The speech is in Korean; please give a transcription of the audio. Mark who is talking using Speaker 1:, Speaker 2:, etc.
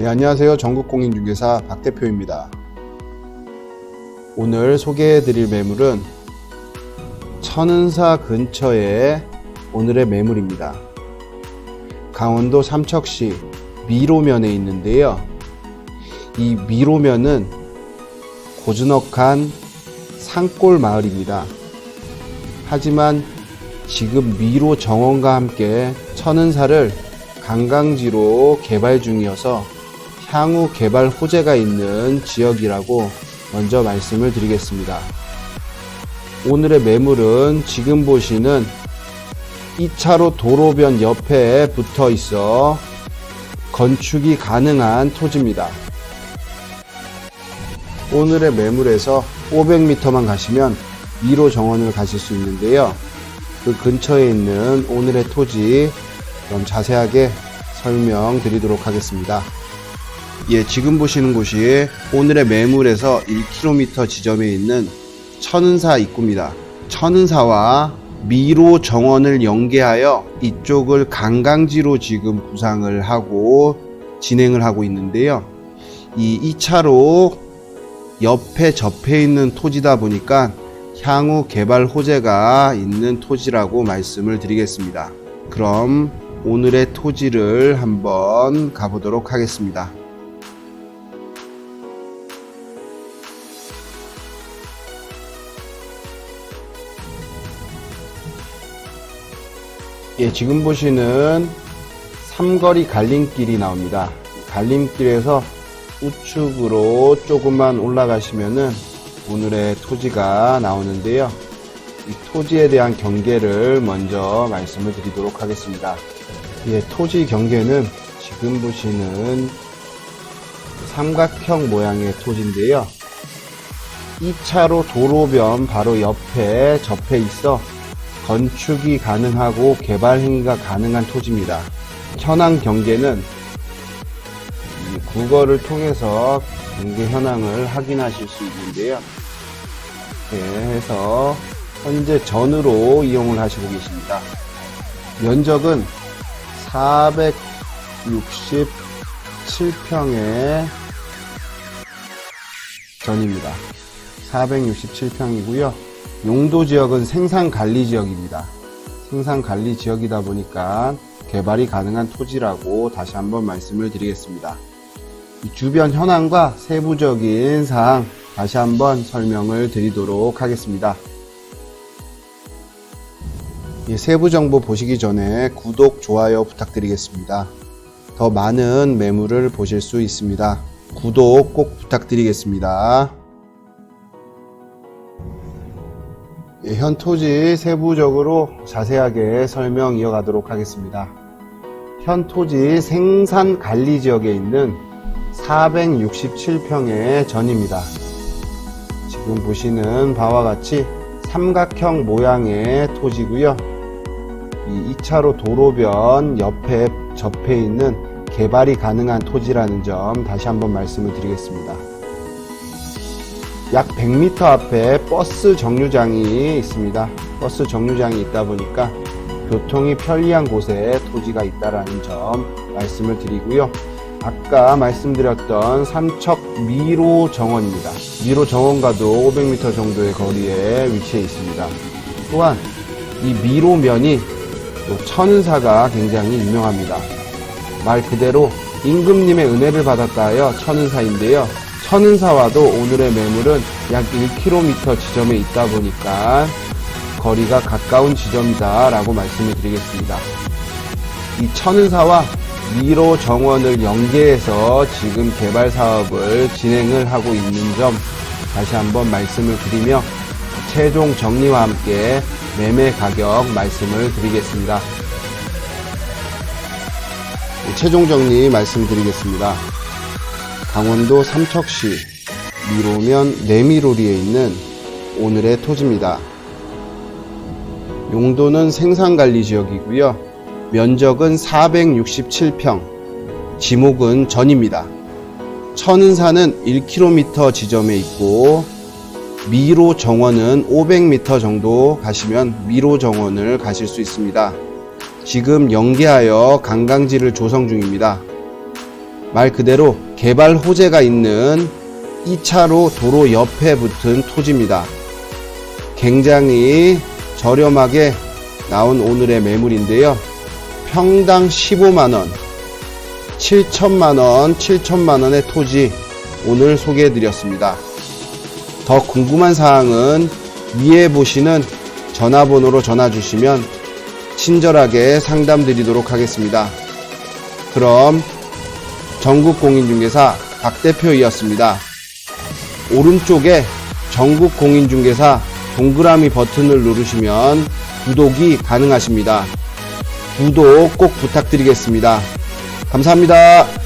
Speaker 1: 안녕하세요. 전국공인중개사 박 대표입니다. 오늘 소개해 드릴 매물은 천은사 근처에 오늘의 매물입니다. 강원도 삼척시 미로면에 있는데요. 이 미로면은 고즈넉한 산골 마을입니다. 하지만 지금 미로 정원과 함께 천은사를 관광지로 개발 중이어서 향후 개발 호재가 있는 지역이라고 먼저 말씀을 드리겠습니다. 오늘의 매물은 지금 보시는 2차로 도로변 옆에 붙어 있어 건축이 가능한 토지입니다. 오늘의 매물에서 500m만 가시면 2로 정원을 가실 수 있는데요. 그 근처에 있는 오늘의 토지 좀 자세하게 설명드리도록 하겠습니다. 예, 지금 보시는 곳이 오늘의 매물에서 1km 지점에 있는 천은사 입구입니다. 천은사와 미로 정원을 연계하여 이쪽을 관광지로 지금 구상을 하고 진행을 하고 있는데요. 이 2차로 옆에 접해 있는 토지다 보니까 향후 개발 호재가 있는 토지라고 말씀을 드리겠습니다. 그럼 오늘의 토지를 한번 가보도록 하겠습니다. 예, 지금 보시는 삼거리 갈림길이 나옵니다. 갈림길에서 우측으로 조금만 올라가시면은 오늘의 토지가 나오는데요. 이 토지에 대한 경계를 먼저 말씀을 드리도록 하겠습니다. 예, 토지 경계는 지금 보시는 삼각형 모양의 토지인데요. 2차로 도로변 바로 옆에 접해 있어 건축이 가능하고 개발 행위가 가능한 토지입니다. 현황 경계는 이 국어를 통해서 경계 현황을 확인하실 수 있는데요. 이렇게 해서 현재 전으로 이용을 하시고 계십니다. 면적은 467평의 전입니다. 467평이고요. 용도 지역은 생산 관리 지역입니다. 생산 관리 지역이다 보니까 개발이 가능한 토지라고 다시 한번 말씀을 드리겠습니다. 이 주변 현황과 세부적인 사항 다시 한번 설명을 드리도록 하겠습니다. 이 세부 정보 보시기 전에 구독, 좋아요 부탁드리겠습니다. 더 많은 매물을 보실 수 있습니다. 구독 꼭 부탁드리겠습니다. 현 토지 세부적으로 자세하게 설명 이어가도록 하겠습니다. 현 토지 생산 관리 지역에 있는 467평의 전입니다. 지금 보시는 바와 같이 삼각형 모양의 토지고요. 이 2차로 도로변 옆에 접해 있는 개발이 가능한 토지라는 점 다시 한번 말씀을 드리겠습니다. 약 100m 앞에 버스 정류장이 있습니다. 버스 정류장이 있다 보니까 교통이 편리한 곳에 토지가 있다라는 점 말씀을 드리고요. 아까 말씀드렸던 삼척 미로 정원입니다. 미로 정원과도 500m 정도의 거리에 위치해 있습니다. 또한 이 미로면이 또 천은사가 굉장히 유명합니다. 말 그대로 임금님의 은혜를 받았다 하여 천은사인데요. 천은사와도 오늘의 매물은 약 1km 지점에 있다 보니까 거리가 가까운 지점이다 라고 말씀을 드리겠습니다. 이 천은사와 미로 정원을 연계해서 지금 개발 사업을 진행을 하고 있는 점 다시 한번 말씀을 드리며 최종 정리와 함께 매매 가격 말씀을 드리겠습니다. 네, 최종 정리 말씀드리겠습니다. 강원도 삼척시 미로면 내미로리에 있는 오늘의 토지입니다. 용도는 생산관리 지역이고요. 면적은 467평, 지목은 전입니다. 천은사는 1km 지점에 있고 미로 정원은 500m 정도 가시면 미로 정원을 가실 수 있습니다. 지금 연계하여 관광지를 조성 중입니다. 말 그대로 개발 호재가 있는 2차로 도로 옆에 붙은 토지입니다. 굉장히 저렴하게 나온 오늘의 매물인데요. 평당 15만원, 7천만원, 7천만원의 토지 오늘 소개해 드렸습니다. 더 궁금한 사항은 위에 보시는 전화번호로 전화 주시면 친절하게 상담 드리도록 하겠습니다. 그럼 전국공인중개사 박 대표이었습니다. 오른쪽에 전국공인중개사 동그라미 버튼을 누르시면 구독이 가능하십니다. 구독 꼭 부탁드리겠습니다. 감사합니다.